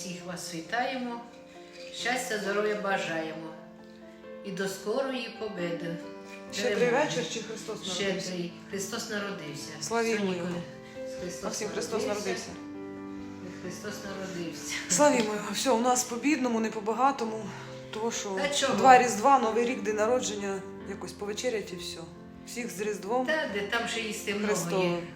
всіх вас вітаємо. Щастя, здоров'я бажаємо. І до скорої победи. Щедрий вечір чи Христос народився? Щедрий. Христос народився. Сьогодні, Його. Христос Христос народився. Христос народився. Славімо його. Все, у нас по бідному, не по багатому. Того, що два Різдва, Новий рік, день народження, якось повечерять і все. Всіх з Різдвом. Та де там ще їсти много є. Христовим.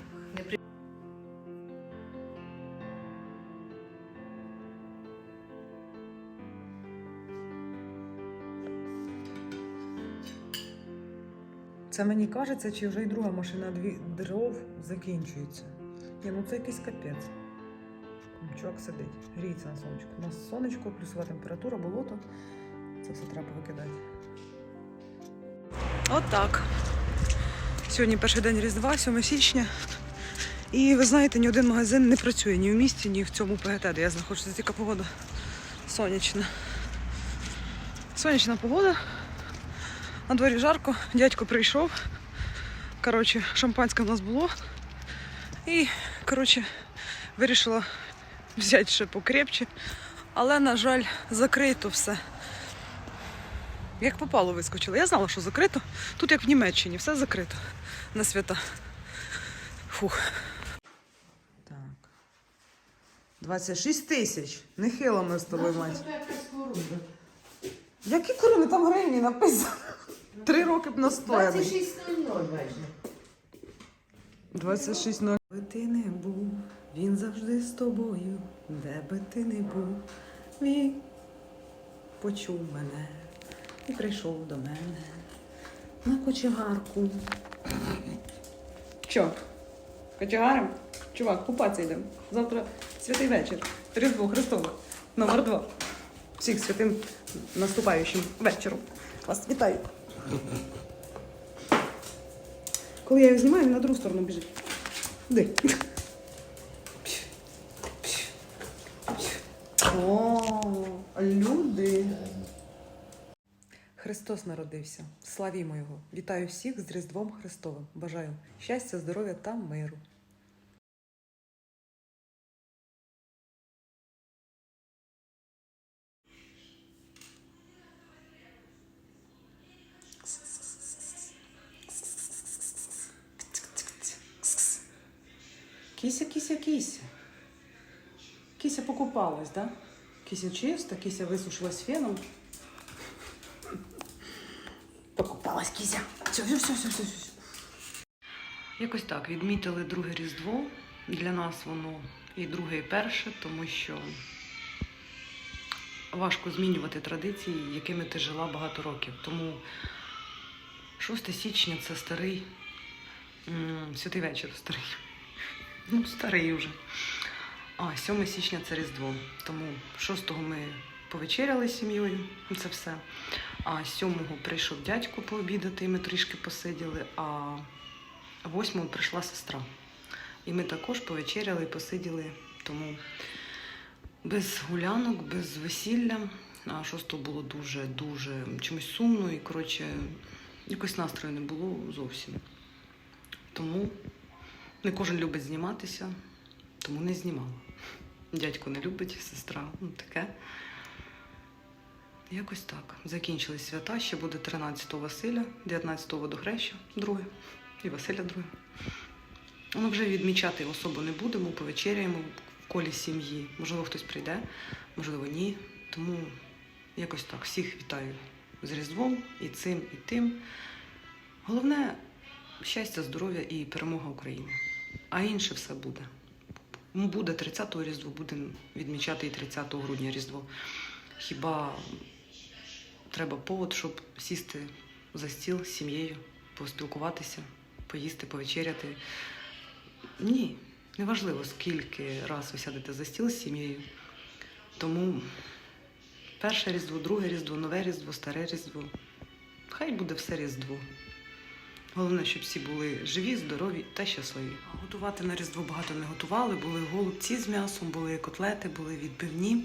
Це мені кажеться, чи вже й друга машина дві дров закінчується. Ні, ну це якийсь капець. Чувак сидить, гріється на сонечку. У нас сонечко, плюсова температура, болото. Це все треба викидати. Отак. Сьогодні перший день Різдва, 7 січня. І ви знаєте, ні один магазин не працює ні в місті, ні в цьому ПГТ, де я знаходжуся. Така погода сонячна. Сонячна погода. На дворі жарко, дядько прийшов. Коротше, шампанське в нас було. І, коротше, вирішила взяти ще покрепче. Але, на жаль, закрито все. Як попало вискочило. Я знала, що закрито. Тут як в Німеччині, все закрито на свята. Фух. Так. 26 тисяч. Нехило ми з тобою, мать. Які корони там гривні написано? Три роки б настояли. 26.00 майже. 26 0 Би ти не був, він завжди з тобою, де би ти не був, він почув мене і прийшов до мене на кочегарку. Що? Кочегаром? Чувак, купатися йдемо. Завтра святий вечір. Різдво Христове. Номер два. Всіх святим наступаючим вечором. Вас вітаю. Коли я його знімаю, він на другу сторону біжить. Де? О, люди. Христос народився. Славімо Його. Вітаю всіх з Різдвом Христовим. Бажаю щастя, здоров'я та миру. Кися, кися, покупалась, да? Кися чиста, кися висушилась феном. Покупалась кися. Все, все, все, все, все, все. Якось так, відмітили друге Різдво. Для нас воно і друге, і перше, тому що важко змінювати традиції, якими ти жила багато років. Тому 6 січня це старий святий вечір старий. Ну, старий вже. А 7 січня це Різдво. Тому 6-го ми повечеряли з сім'єю, ну, це все. А 7-го прийшов дядько пообідати, і ми трішки посиділи, а 8-го прийшла сестра. І ми також повечеряли і посиділи. Тому без гулянок, без весілля. А 6-го було дуже-дуже чимось сумно і, коротше, якось настрою не було зовсім. Тому не кожен любить зніматися, тому не знімала. Дядько не любить, сестра, ну таке. Якось так. Закінчились свята, ще буде 13-го Василя, 19-го водохреща, друге, і Василя друге. Ну, вже відмічати особо не будемо, повечеряємо в колі сім'ї. Можливо, хтось прийде, можливо, ні. Тому якось так. Всіх вітаю з Різдвом і цим, і тим. Головне щастя, здоров'я і перемога України. А інше все буде. Буде 30-го Різдво, будемо відмічати і 30 грудня Різдво. Хіба треба повод, щоб сісти за стіл з сім'єю, поспілкуватися, поїсти, повечеряти? Ні, неважливо, скільки раз ви сядете за стіл з сім'єю. Тому перше Різдво, друге Різдво, нове Різдво, старе Різдво. Хай буде все Різдво. Головне, щоб всі були живі, здорові та щасливі. Готувати на Різдво багато не готували. Були голубці з м'ясом, були котлети, були відбивні,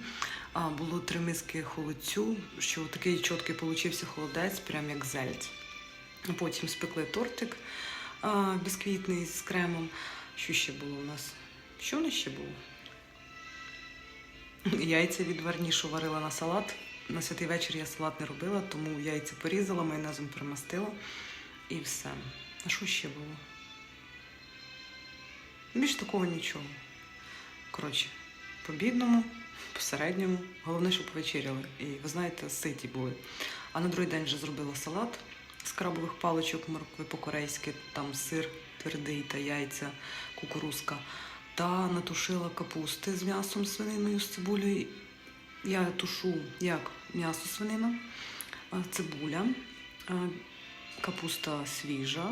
було три миски холодцю, що такий чіткий получився холодець, прям як зельць. Потім спекли тортик бісквітний з кремом. Що ще було у нас? Що нас ще було? Яйця відварні, що варила на салат. На святий вечір я салат не робила, тому яйця порізала, майонезом перемастила і все. А що ще було? Більш такого нічого. Коротше, по бідному, по середньому. Головне, щоб повечеряли. І ви знаєте, ситі були. А на другий день вже зробила салат з крабових паличок, моркви по-корейськи, там сир твердий та яйця, кукурузка. Та натушила капусти з м'ясом свининою, з цибулею. Я тушу як м'ясо свинина, цибуля, а, капуста свіжа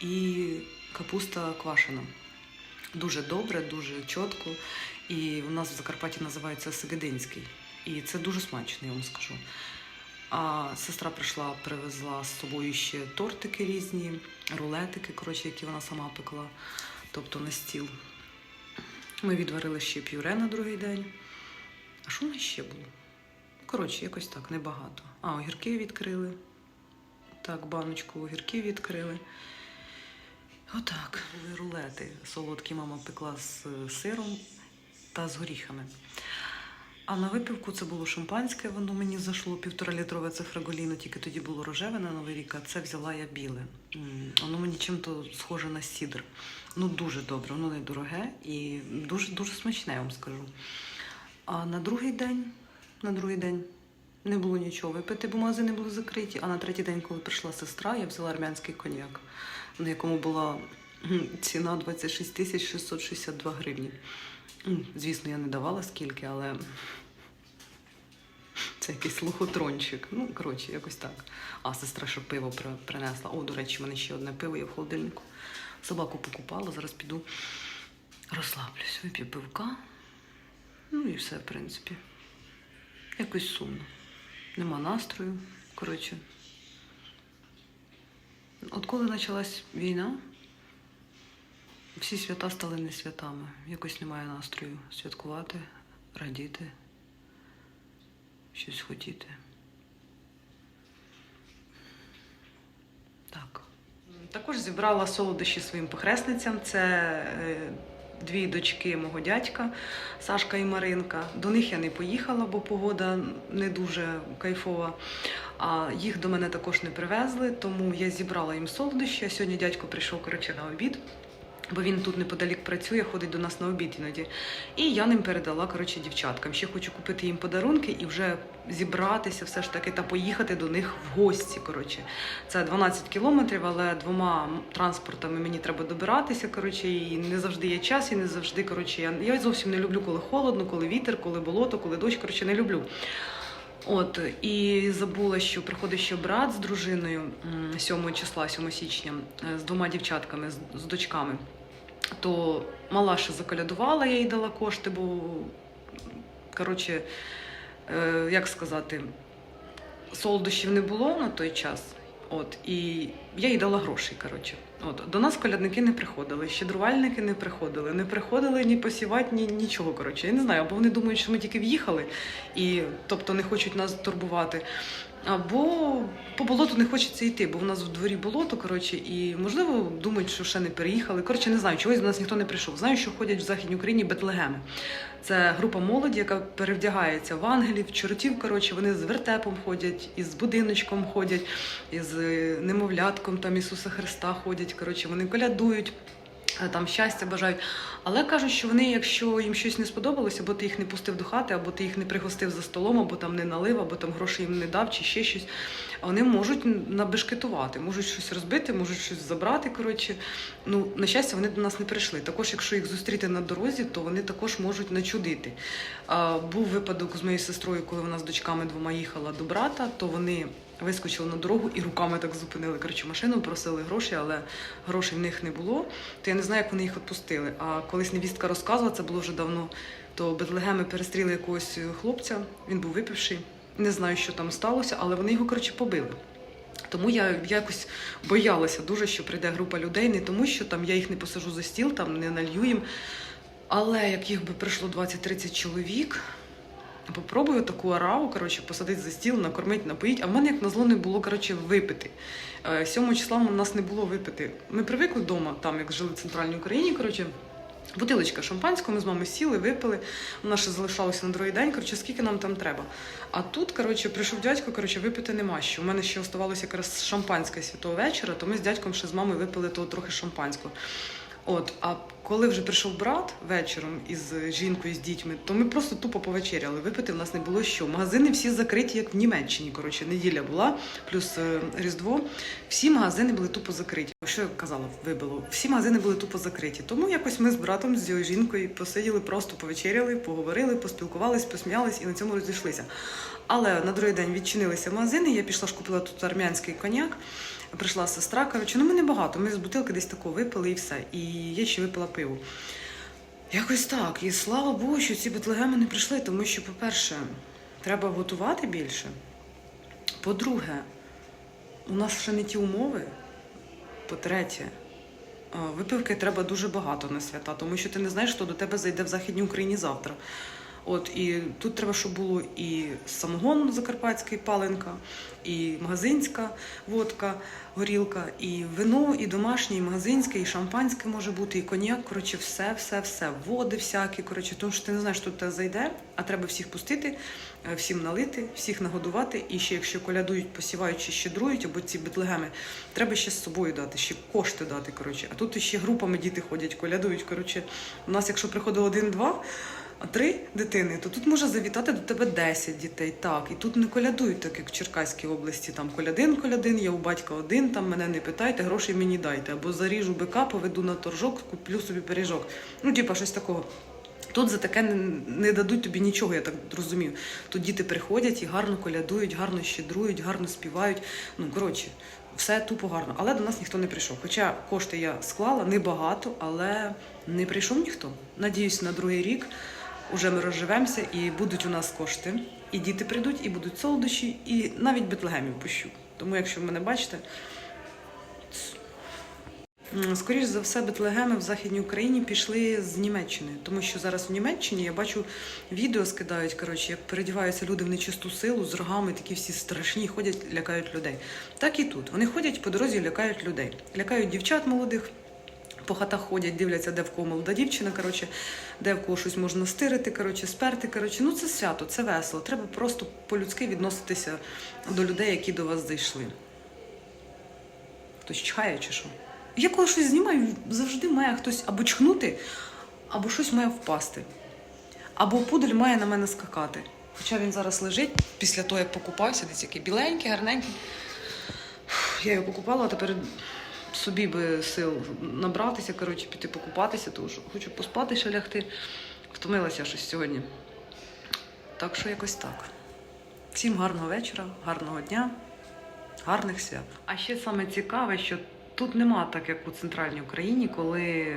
і капуста квашена. Дуже добре, дуже чітко. І у нас в Закарпатті називається Сегединський. І це дуже смачно, я вам скажу. А сестра прийшла, привезла з собою ще тортики різні, рулетики, коротше, які вона сама пекла, тобто на стіл. Ми відварили ще пюре на другий день. А що в нас ще було? Коротше, якось так, небагато. А, огірки відкрили. Так, баночку огірків відкрили. Отак. Були рулети. Солодкі мама пекла з е, сиром та з горіхами. А на випівку це було шампанське, воно мені зайшло півторалітрове це фраголіно, тільки тоді було рожеве на Новий рік, а це взяла я біле. Воно мені чим-то схоже на сідр. Ну, дуже добре, воно недороге і дуже дуже смачне, я вам скажу. А на другий день, на другий день не було нічого випити, бо магазини були закриті. А на третій день, коли прийшла сестра, я взяла армянський коньяк, на якому була ціна 26 тисяч 662 гривні. Звісно, я не давала скільки, але це якийсь лохотрончик. Ну, коротше, якось так. А сестра ще пиво принесла. О, до речі, в мене ще одне пиво є в холодильнику. Собаку покупала, зараз піду розслаблюсь, вип'ю пивка. Ну і все, в принципі. Якось сумно. Нема настрою. Коротше. От коли почалась війна, всі свята стали не святами. Якось немає настрою святкувати, радіти, щось хотіти. Так. Також зібрала солодощі своїм похресницям. Це е, дві дочки мого дядька Сашка і Маринка. До них я не поїхала, бо погода не дуже кайфова. А їх до мене також не привезли, тому я зібрала їм солодощі. Сьогодні дядько прийшов коротше на обід. Бо він тут неподалік працює, ходить до нас на обід іноді. І я ним передала коротше, дівчаткам. Ще хочу купити їм подарунки і вже зібратися, все ж таки, та поїхати до них в гості. Коротше, це 12 кілометрів, але двома транспортами мені треба добиратися. Коротше, і не завжди є час, і не завжди. Коротше, я, я зовсім не люблю, коли холодно, коли вітер, коли болото, коли дощ. Коротше, не люблю. От і забула, що приходить ще брат з дружиною м, 7 числа, 7 січня, е, з двома дівчатками, з, дочками. То мала ще заколядувала, я їй дала кошти, бо коротше, е, як сказати, солодощів не було на той час. От, і я їй дала гроші. Коротше. От, до нас колядники не приходили, щедрувальники не приходили, не приходили ні посівати, ні нічого. Коротше. Я не знаю, або вони думають, що ми тільки в'їхали і тобто не хочуть нас турбувати. Або по болоту не хочеться йти, бо в нас в дворі болото, коротше, і можливо думають, що ще не переїхали. Коротше, не знаю, чогось до нас ніхто не прийшов. Знаю, що ходять в Західній Україні Бетлегеми. Це група молоді, яка перевдягається в ангелів, чортів. Коротше, вони з вертепом ходять, із будиночком ходять, із е, немовлятком там Ісуса Христа ходять. Коротше, вони колядують. Е, Там щастя бажають, але кажуть, що вони, якщо їм щось не сподобалося, або ти їх не пустив до хати, або ти їх не пригостив за столом, або там не налив, або там грошей їм не дав, чи ще щось. Вони можуть набешкетувати, можуть щось розбити, можуть щось забрати. Коротше, ну на щастя, вони до нас не прийшли. Також, якщо їх зустріти на дорозі, то вони також можуть начудити. Був випадок з моєю сестрою, коли вона з дочками двома їхала до брата, то вони. Вискочили на дорогу і руками так зупинили коротше, машину, просили гроші, але грошей в них не було. То я не знаю, як вони їх відпустили. А колись невістка розказувала, це було вже давно. То Бетлегеми перестріли якогось хлопця, він був випивший. Не знаю, що там сталося, але вони його коротше побили. Тому я якось боялася дуже, що прийде група людей, не тому, що там я їх не посажу за стіл, там не налью їм. Але як їх би прийшло 20-30 чоловік, попробую таку араву, коротше, посадити за стіл, накормити, напоїть. А в мене, як назло, не було коротше, випити. Е, 7 числа у нас не було випити. Ми привикли вдома, там як жили в центральній Україні, коротше, Бутилочка шампанського, ми з мамою сіли, випили. Вона ще залишалася на другий день. Коротше, скільки нам там треба. А тут, коротше, прийшов дядько, коротше, випити нема що. У мене ще оставалося якраз шампанське святого вечора, то ми з дядьком ще з мамою випили того трохи шампанського. От, а коли вже прийшов брат вечором із жінкою, з дітьми, то ми просто тупо повечеряли. Випити в нас не було що. Магазини всі закриті, як в Німеччині. Коротше, неділя була, плюс е, Різдво. Всі магазини були тупо закриті. Що я казала, вибило? Всі магазини були тупо закриті. Тому якось ми з братом, з жінкою посиділи, просто повечеряли, поговорили, поспілкувались, посміялись і на цьому розійшлися. Але на другий день відчинилися магазини. Я пішла ж купила тут армянський коньяк. Прийшла сестра, коротше, ну ми не багато. Ми з бутилки десь такого випили і все. І я ще випила пиво. Якось так. І слава Богу, що ці бетлегеми не прийшли, тому що, по-перше, треба готувати більше. По-друге, у нас ще не ті умови. По-третє, випивки треба дуже багато на свята, тому що ти не знаєш, хто до тебе зайде в Західній Україні завтра. От і тут треба, щоб було і самогон закарпатський паленка, і магазинська водка, горілка, і вино, і домашнє, і магазинське, і шампанське може бути, і коньяк. Коротше, все, все, все. Води всякі. Коротше, тому що ти не знаєш, до тебе зайде, а треба всіх пустити, е, всім налити, всіх нагодувати. І ще якщо колядують, посівають чи щедрують, або ці бітлегеми, треба ще з собою дати, ще кошти дати. Коротше. А тут ще групами діти ходять, колядують. Коротше, у нас, якщо приходило один-два. А три дитини, то тут може завітати до тебе 10 дітей. Так, і тут не колядують, так як в Черкаській області. Там колядин, колядин, я у батька один, там мене не питайте, грошей мені дайте. Або заріжу бика, поведу на торжок, куплю собі пиріжок. Ну, типа, щось такого. Тут за таке не дадуть тобі нічого, я так розумію. Тут діти приходять і гарно колядують, гарно щедрують, гарно співають. Ну, коротше, все тупо гарно. Але до нас ніхто не прийшов. Хоча кошти я склала небагато, але не прийшов ніхто. Надіюсь, на другий рік уже ми розживемося і будуть у нас кошти. І діти прийдуть, і будуть солодощі, і навіть бетлегемів пущу. Тому, якщо ви мене бачите, Скоріш за все, бетлегеми в Західній Україні пішли з Німеччини, тому що зараз в Німеччині я бачу відео скидають, коротше, як передіваються люди в нечисту силу з рогами, такі всі страшні, ходять, лякають людей. Так і тут. Вони ходять по дорозі, лякають людей, лякають дівчат молодих. По хатах ходять, дивляться, де в кого молода дівчина, коротше, де в кого щось можна стирити, коротше, сперти. Коротше. Ну це свято, це весело. Треба просто по-людськи відноситися до людей, які до вас зайшли. Хтось чхає чи що? Я коли щось знімаю, завжди має хтось або чхнути, або щось має впасти. Або пудель має на мене скакати. Хоча він зараз лежить після того, як покупався, десь який біленький, гарненький. Я його покупала, а тепер собі би сил набратися, коротше, піти покупатися, тому що хочу поспати ще лягти. Втомилася щось сьогодні. Так що якось так. Всім гарного вечора, гарного дня, гарних свят. А ще саме цікаве, що тут нема так, як у центральній Україні, коли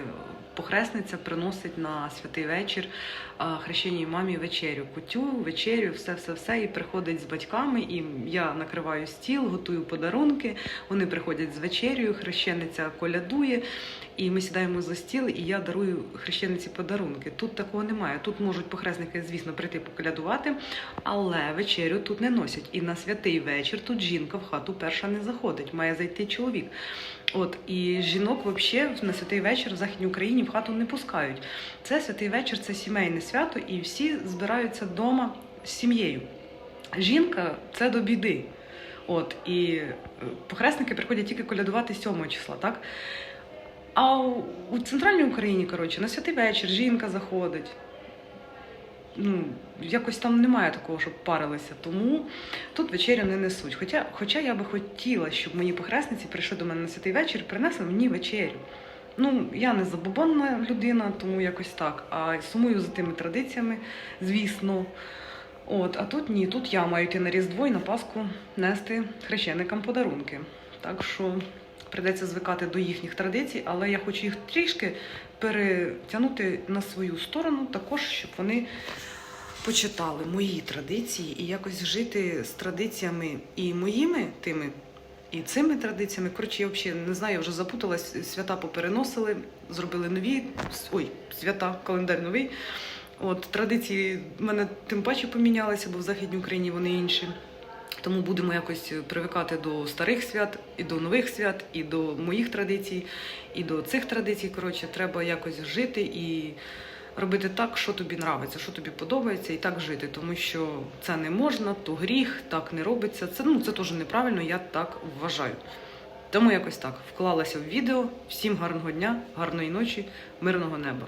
похресниця приносить на святий вечір хрещеній мамі вечерю. Кутю, вечерю, все, все, все. І приходить з батьками, і я накриваю стіл, готую подарунки. Вони приходять з вечерю, хрещениця колядує, і ми сідаємо за стіл, і я дарую хрещениці подарунки. Тут такого немає. Тут можуть похресники, звісно, прийти поколядувати, але вечерю тут не носять. І на святий вечір тут жінка в хату перша не заходить, має зайти чоловік. От і жінок взагалі на святий вечір в Західній Україні в хату не пускають. Це святий вечір, це сімейне свято, і всі збираються вдома з сім'єю. Жінка це до біди. От і е, похресники приходять тільки колядувати 7 числа, так? А у, у центральній Україні, коротше, на святий вечір жінка заходить. Ну, якось там немає такого, щоб парилися. Тому тут вечерю не несуть. Хоча, хоча я би хотіла, щоб мої похресниці прийшли до мене на святий вечір і принесли мені вечерю. Ну, я не забобонна людина, тому якось так. А сумую за тими традиціями, звісно. От, а тут ні, тут я маю йти на Різдво і на Пасху нести хрещеникам подарунки. Так що прийдеться звикати до їхніх традицій, але я хочу їх трішки перетягнути на свою сторону, також, щоб вони почитали мої традиції і якось жити з традиціями і моїми тими. І цими традиціями, коротше, я взагалі не знаю, я вже запуталась, свята попереносили, зробили нові, ой, свята, календар новий. От традиції в мене тим паче помінялися, бо в Західній Україні вони інші. Тому будемо якось привикати до старих свят, і до нових свят, і до моїх традицій, і до цих традицій. Коротше, треба якось жити і робити так, що тобі нравиться, що тобі подобається, і так жити. Тому що це не можна, то гріх, так не робиться. Це ну це теж неправильно, я так вважаю. Тому якось так вклалася в відео. Всім гарного дня, гарної ночі, мирного неба.